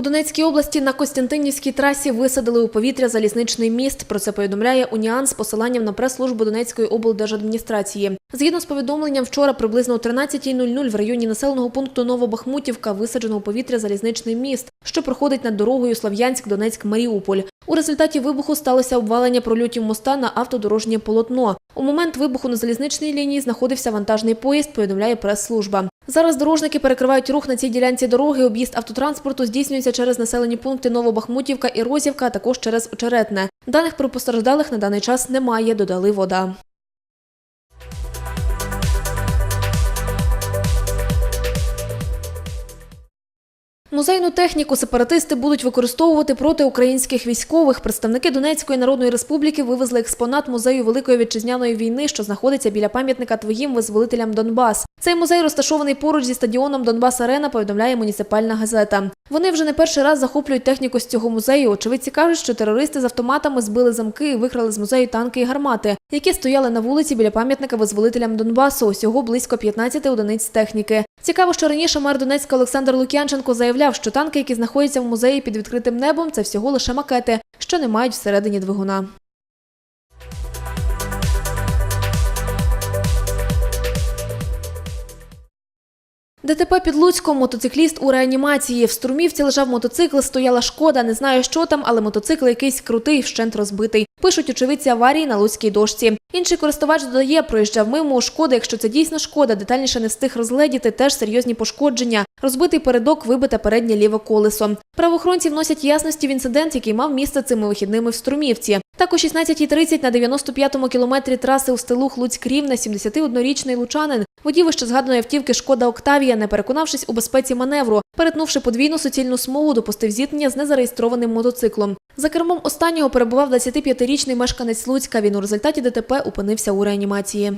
У Донецькій області на Костянтинівській трасі висадили у повітря залізничний міст. Про це повідомляє Уніан з посиланням на прес-службу Донецької облдержадміністрації. Згідно з повідомленням, вчора приблизно о 13.00 в районі населеного пункту Новобахмутівка висаджено у повітря залізничний міст, що проходить над дорогою Слов'янськ-Донецьк-Маріуполь. У результаті вибуху сталося обвалення прольотів моста на автодорожнє полотно. У момент вибуху на залізничній лінії знаходився вантажний поїзд, повідомляє прес-служба. Зараз дорожники перекривають рух на цій ділянці дороги. Об'їзд автотранспорту здійснюється через населені пункти Новобахмутівка і Розівка, а також через Очеретне. Даних про постраждалих на даний час немає, додали вода. Музейну техніку сепаратисти будуть використовувати проти українських військових. Представники Донецької Народної Республіки вивезли експонат музею Великої вітчизняної війни, що знаходиться біля пам'ятника твоїм визволителям Донбас. Цей музей розташований поруч зі стадіоном Донбас Арена, повідомляє муніципальна газета. Вони вже не перший раз захоплюють техніку з цього музею. Очевидці кажуть, що терористи з автоматами збили замки і викрали з музею танки і гармати, які стояли на вулиці біля пам'ятника визволителям Донбасу. Усього близько 15 одиниць техніки. Цікаво, що раніше мер Донецька Олександр Лук'янченко заявляв, що танки, які знаходяться в музеї під відкритим небом, це всього лише макети, що не мають всередині двигуна. ДТП під Луцьком мотоцикліст у реанімації. В Струмівці лежав мотоцикл, стояла шкода. Не знаю, що там, але мотоцикл якийсь крутий, вщент розбитий. Пишуть очевидці аварії на Луцькій дошці. Інший користувач додає, проїжджав мимо шкода. Якщо це дійсно шкода, детальніше не встиг розгледіти, теж серйозні пошкодження. Розбитий передок, вибите переднє ліве колесо. Правоохоронці вносять ясності в інцидент, який мав місце цими вихідними в Струмівці. Так о 16.30 на 95-му кілометрі траси у стелух Луцьк-Рівне 71-річний лучанин Водій вище згаданої автівки Шкода Октавія, не переконавшись у безпеці маневру, перетнувши подвійну суцільну смугу, допустив зіткнення з незареєстрованим мотоциклом. За кермом останнього перебував 25-річний мешканець Луцька. Він у результаті ДТП опинився у реанімації.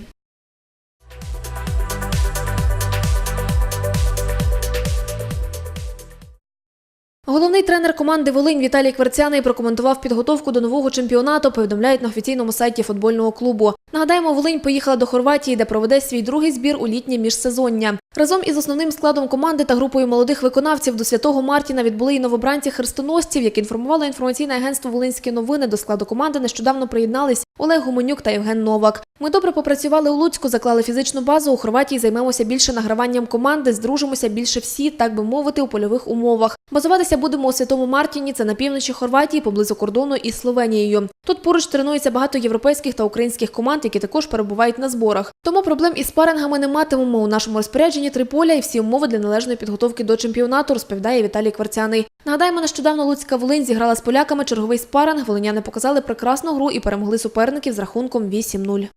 Головний тренер команди Волинь Віталій Кверцяний прокоментував підготовку до нового чемпіонату. Повідомляють на офіційному сайті футбольного клубу. Нагадаємо, Волинь поїхала до Хорватії, де проведе свій другий збір у літнє міжсезоння. Разом із основним складом команди та групою молодих виконавців до святого Мартіна відбули й новобранці хрестоносців, як інформувало інформаційне агентство Волинські новини. До складу команди нещодавно приєднались Олег Гуменюк та Євген Новак. Ми добре попрацювали у Луцьку, заклали фізичну базу. У Хорватії займемося більше награванням команди, здружимося більше всі, так би мовити, у польових умовах. Базуватися будемо у святому Мартіні. Це на півночі Хорватії, поблизу кордону із Словенією. Тут поруч тренується багато європейських та українських команд, які також перебувають на зборах. Тому проблем із спарингами не матимемо. У нашому розпорядженні три поля і всі умови для належної підготовки до чемпіонату, розповідає Віталій Кварцяний. Нагадаємо, нещодавно Луцька Волинь зіграла з поляками черговий спаринг. Волиняни показали прекрасну гру і перемогли суперників з рахунком 8-0.